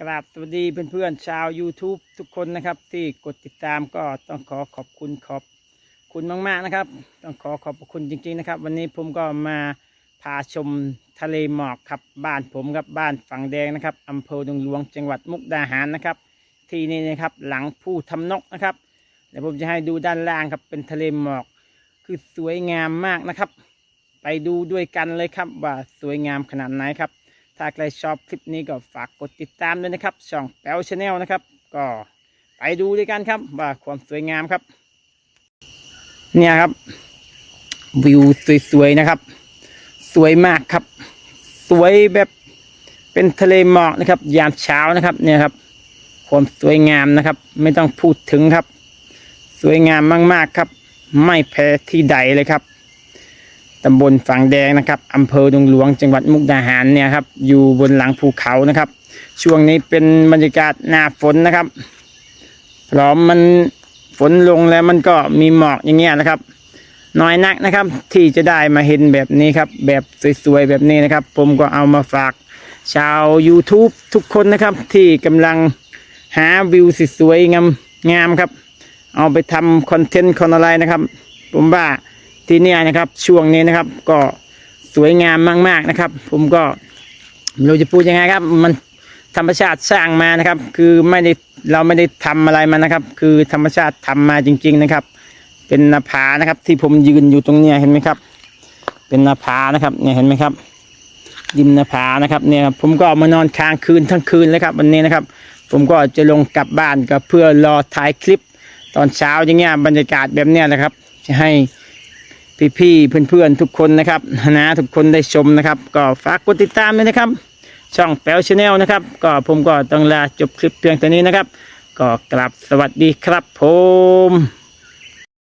กราบสวัสดีเพื่อนๆชาว YouTube ทุกคนนะครับ ที่กดติดตามก็ต้องขอขอบคุณขอบคุณมากๆนะครับ ต้องขอขอบคุณจริง ๆนะครับ วันนี้ผมก็มาพาชมทะเลหมอกครับบ้านผมครับบ้านฝั่งแดงนะครับอำเภอดงหลวงจังหวัดมุกดาหารนะครับ ที่นี่นะครับหลังผู้ทำนกนะครับเดี๋ยวผมจะให้ดูด้านล่างครับเป็นทะเลหมอก คือสวยงามมากนะครับ ไปดูด้วยกันเลยครับว่าสวยงามขนาดไหนครับ ถ้าใครชอบคลิปนี้ก็ฝากกดติดตามด้วยนะครับช่องแปวชาแนลนะครับ ก็ไปดูด้วยกันครับว่าความสวยงามครับ เนี่ยครับ วิวสวยๆนะครับ สวยมากครับ สวยแบบเป็นทะเลหมอกนะครับ ยามเช้านะครับเนี่ยครับ ความสวยงามนะครับ ไม่ต้องพูดถึงครับ สวยงามมากๆครับ ไม่แพ้ที่ใดเลยครับ ตำบลฝั่งแดงนะครับอำเภอดงหลวงจังหวัดมุกดาหารเนี่ยครับอยู่บนหลังภูเขานะครับ ช่วงนี้เป็นบรรยากาศหน้าฝนนะครับพร้อมมันฝนลงแล้วมันก็มีหมอกอย่างเงี้ยนะครับ น้อยนักนะครับ ที่จะได้มาเห็นแบบนี้ครับ แบบสวยๆแบบนี้นะครับ ผมก็เอามาฝากชาว YouTube ทุกคนนะครับ ที่กำลังหาวิวสวยๆงามๆครับ เอาไปทำคอนเทนต์คอนอะไรนะครับ ผมว่า ที่เนี่ยนะครับ ช่วงนี้นะครับ ก็สวยงามมาก ๆนะครับ ผมก็ไม่รู้จะพูดยังไงครับ มันธรรมชาติสร้างมานะครับ คือไม่ได้เราไม่ได้ทำอะไรมานะครับ คือธรรมชาติทำมาจริง ๆนะครับ เป็นหนาผานะครับ ที่ผมยืนอยู่ตรงเนี้ยเห็นไหมครับ เป็นหนาผานะครับ เนี่ยเห็นไหมครับริมหนาผานะครับ เนี่ยครับผมก็มานอนค้างคืนทั้งคืนเลยครับวันนี้นะครับ ผมก็จะลงกลับบ้านก็เพื่อรอถ่ายคลิปตอนเช้าอย่างเงี้ยบรรยากาศแบบเนี้ยแหละครับ จะให้ พี่ๆเพื่อนๆทุกคนนะครับนะทุกคนได้ชมนะครับ ก็ฝากกดติดตามด้วยนะครับ ช่องแปวชาแนลนะครับ ก็ผมก็ต้องลาจบคลิปเพียงเท่านี้นะครับ ก็กลับสวัสดีครับผม